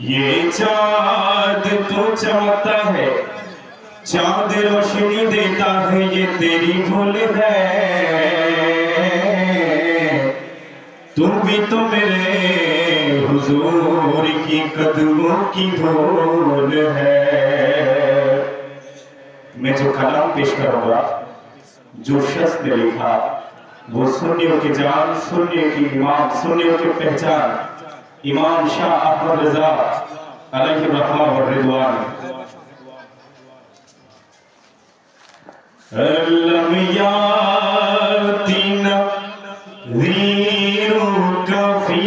ये चाँद तो चाहता है, चाँद रोशनी देता है, ये तेरी भूल है। तुम भी तो मेरे हुजूर की कदमों की धूल है। मैं जो कलाम पेश करूँगा जो ने लिखा वो सुन्नियों की जान सुन्नियों की इमाम सुन्नियों की पहचान। इमाम शाह अहमद रजा, अलैहि रहमा व रिदवान। लम यातिन वीरुक फ़ी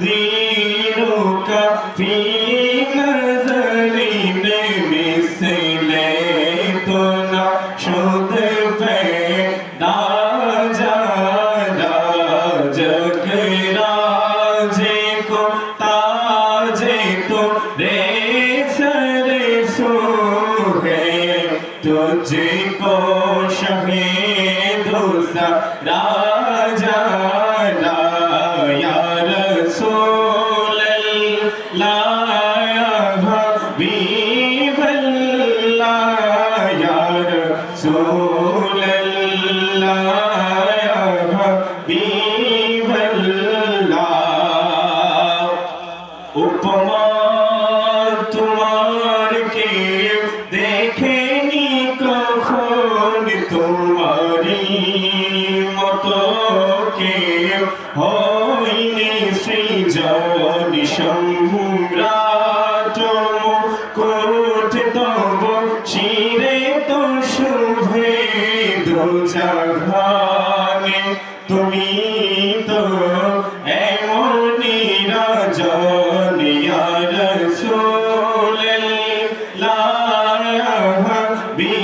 نظيرك في نظري بمثلتنا شد فدا جانا جگ راجے کو تاجے تو रे सरे सो है तुझे को शहे दोसा राजा তব শিরে তো শুভে দুজাহানে তুমি তো এমনই রাজন ইয়া রাসূলুল্লাহ ইয়া হাবিবাল্লাহ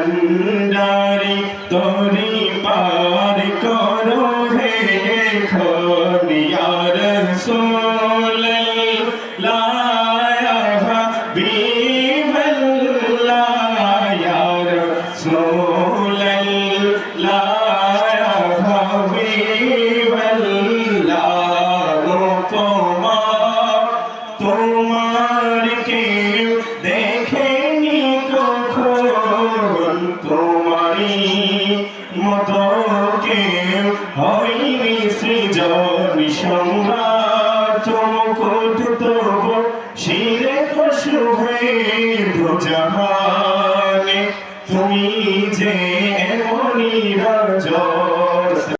কন্ডারি তরি পার করো হে খনিয়ার ইয়া রাসূলুল্লাহ শিরে পশু হয়ে জাহানে তুমি যে